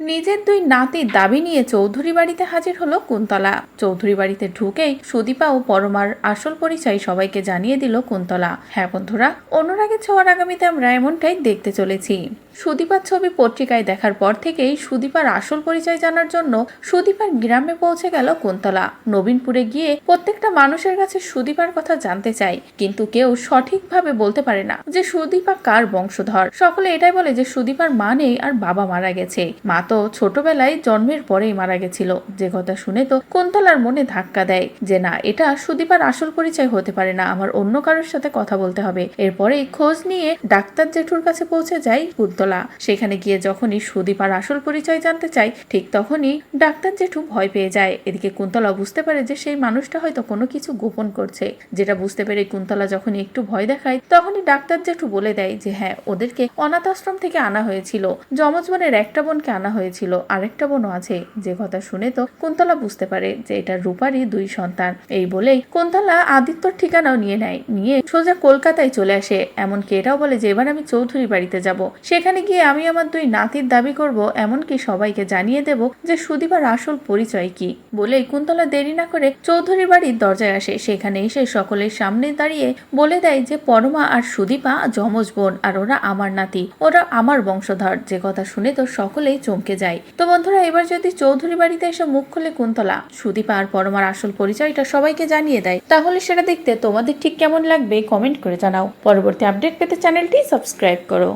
নিজের দুই নাতির দাবি নিয়ে চৌধুরী বাড়িতে হাজির হলো কুন্তলা। চৌধুরী বাড়িতে ঢুকেই সুদীপা ও পরমার আসল পরিচয় সবাইকে জানিয়ে দিল কুন্তলা। হ্যাঁ বন্ধুরা, অনুরাগের ছোঁয়ার আগামীতে আমরা এমনটাই দেখতে চলেছি। সুদীপার ছবি পত্রিকায় দেখার পর থেকেই সুদীপার আসল পরিচয় জানার জন্য সুদীপার গ্রামে পৌঁছে গেল কুন্তলা। নবীনপুরে গিয়ে প্রত্যেকটা মানুষের কাছে সুদীপার কথা জানতে চায় কিন্তু কেউ সঠিকভাবে বলতে পারে না যে সুদীপা কার বংশধর। সকলে এটাই বলে যে সুদীপার মা নেই আর বাবা মারা গেছে। মা তো ছোটবেলায় জন্মের পরেই মারা গেছিল। যে কথা শুনে তো কুন্তলার মনে ধাক্কা দেয় যে না, এটা সুদীপার আসল পরিচয় হতে পারে না, আমার অন্য কারোর সাথে কথা বলতে হবে। এরপরেই খোঁজ নিয়ে ডাক্তার জেঠুর কাছে পৌঁছে যায় কুন্তলা। সেখানে গিয়ে যখনই সুদীপার আসল পরিচয় জানতে চায়, ঠিক তখনই ডাক্তার জেঠু ভয় পেয়ে যায়। এদিকে কুন্তলা বুঝতে পারে যে সেই মানুষটা হয়তো কোনো কিছু গোপন করছে। যেটা বুঝতে পেরে কুন্তলা যখনই একটু ভয় দেখায়, তখনই ডাক্তার জেঠু বলে দেয় যে হ্যাঁ ওদেরকে অনাথ আশ্রম থেকে আনা হয়েছিল। যমজ বোনের একটা বোনকে আনা হয়েছিল। আরেকটা বোনও আছে। যে কথা শুনে তো কুন্তলা বুঝতে পারে যে এটা রূপারই দুই সন্তান। এই বলেই কুন্তলা আদিত্যর ঠিকানাও নিয়ে নেয়। নিয়ে সোজা কলকাতায় চলে আসে। এমনকি এটাও বলে যে, এবার আমি চৌধুরী বাড়িতে যাব। সেখানে গিয়ে আমি আমার দুই নাতির দাবি করব, এমনকি সবাইকে জানিয়ে দেব যে সুদীপার আসল পরিচয় কি বলেই কুন্তলা দেরি না করে চৌধুরী বাড়ির দরজায় আসে। সেখানে এসে সকলের সামনে দাঁড়িয়ে বলে দেয় যে, পরমা আর সুদীপা যমজ বোন আর ওরা আমার নাতি। ওরা আমার বংশধর। যে কথা শুনে তো সকলেই চমকে যায়। তো বন্ধুরা, এবার যদি চৌধুরী বাড়িতে এসে মুখ খুলে কুন্তলা, সুদীপা আর পরমার আসল পরিচয়টা সবাইকে জানিয়ে দেয়, তাহলে সেটা দেখতে তোমাদের ঠিক কেমন লাগবে কমেন্ট করে জানাও। পরবর্তী আপডেট পেতে চ্যানেলটি সাবস্ক্রাইব করো।